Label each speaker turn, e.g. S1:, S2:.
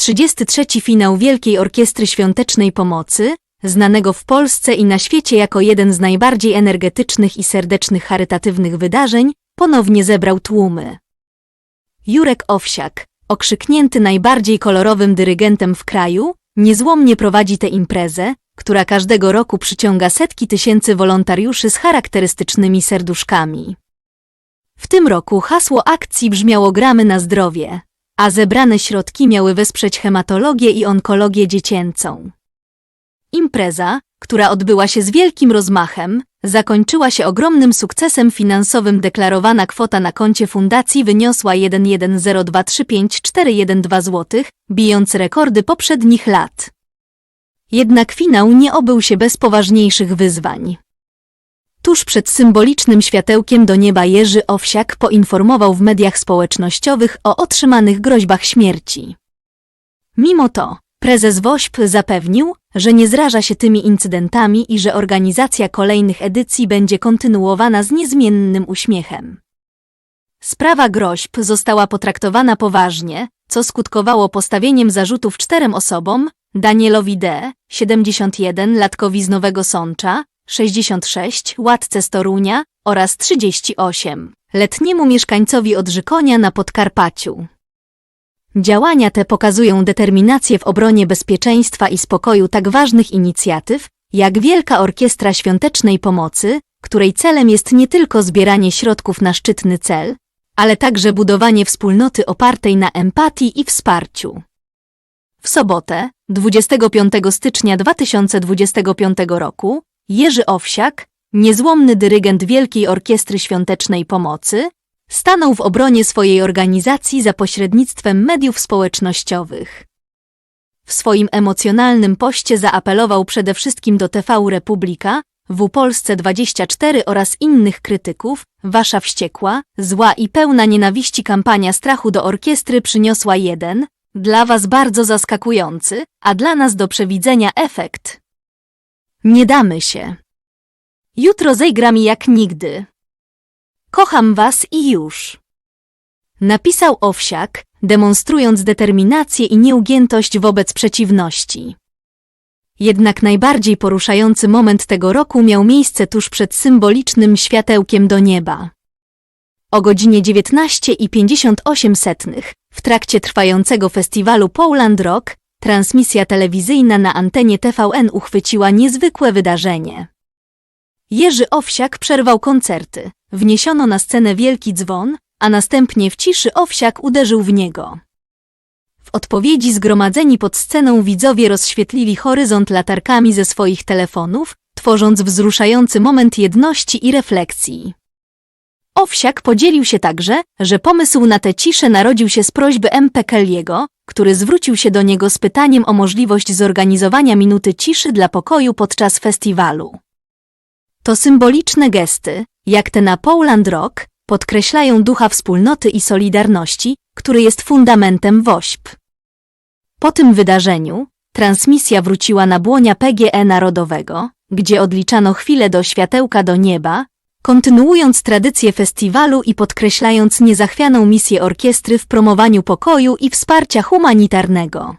S1: 33. finał Wielkiej Orkiestry Świątecznej Pomocy, znanego w Polsce i na świecie jako jeden z najbardziej energetycznych i serdecznych charytatywnych wydarzeń, ponownie zebrał tłumy. Jurek Owsiak, okrzyknięty najbardziej kolorowym dyrygentem w kraju, niezłomnie prowadzi tę imprezę, która każdego roku przyciąga setki tysięcy wolontariuszy z charakterystycznymi serduszkami. W tym roku hasło akcji brzmiało Gramy na zdrowie, a zebrane środki miały wesprzeć hematologię i onkologię dziecięcą. Impreza, która odbyła się z wielkim rozmachem, zakończyła się ogromnym sukcesem finansowym. Deklarowana kwota na koncie fundacji wyniosła 110235412 zł, bijąc rekordy poprzednich lat. Jednak finał nie obył się bez poważniejszych wyzwań. Tuż przed symbolicznym światełkiem do nieba Jerzy Owsiak poinformował w mediach społecznościowych o otrzymanych groźbach śmierci. Mimo to, prezes WOŚP zapewnił, że nie zraża się tymi incydentami i że organizacja kolejnych edycji będzie kontynuowana z niezmiennym uśmiechem. Sprawa groźb została potraktowana poważnie, co skutkowało postawieniem zarzutów czterem osobom, Danielowi D., 71, latkowi z Nowego Sącza, 66, łatce z Torunia oraz 38, letniemu mieszkańcowi Odrzykonia na Podkarpaciu. Działania te pokazują determinację w obronie bezpieczeństwa i spokoju tak ważnych inicjatyw, jak Wielka Orkiestra Świątecznej Pomocy, której celem jest nie tylko zbieranie środków na szczytny cel, ale także budowanie wspólnoty opartej na empatii i wsparciu. W sobotę, 25 stycznia 2025 roku, Jerzy Owsiak, niezłomny dyrygent Wielkiej Orkiestry Świątecznej Pomocy, stanął w obronie swojej organizacji za pośrednictwem mediów społecznościowych. W swoim emocjonalnym poście zaapelował przede wszystkim do TV Republika, W Polsce 24 oraz innych krytyków, wasza wściekła, zła i pełna nienawiści kampania strachu do orkiestry przyniosła jeden, dla was bardzo zaskakujący, a dla nas do przewidzenia efekt. Nie damy się. Jutro zejgra mi jak nigdy. Kocham was i już. Napisał Owsiak, demonstrując determinację i nieugiętość wobec przeciwności. Jednak najbardziej poruszający moment tego roku miał miejsce tuż przed symbolicznym światełkiem do nieba. O godzinie 19.58 w trakcie trwającego festiwalu Poland Rock transmisja telewizyjna na antenie TVN uchwyciła niezwykłe wydarzenie. Jerzy Owsiak przerwał koncerty, wniesiono na scenę wielki dzwon, a następnie w ciszy Owsiak uderzył w niego. W odpowiedzi zgromadzeni pod sceną widzowie rozświetlili horyzont latarkami ze swoich telefonów, tworząc wzruszający moment jedności i refleksji. Owsiak podzielił się także, że pomysł na tę ciszę narodził się z prośby M.P. Kelly'ego, który zwrócił się do niego z pytaniem o możliwość zorganizowania minuty ciszy dla pokoju podczas festiwalu. To symboliczne gesty, jak te na Poland Rock, podkreślają ducha wspólnoty i solidarności, który jest fundamentem WOŚP. Po tym wydarzeniu transmisja wróciła na błonia PGE Narodowego, gdzie odliczano chwilę do światełka do nieba, kontynuując tradycję festiwalu i podkreślając niezachwianą misję orkiestry w promowaniu pokoju i wsparcia humanitarnego.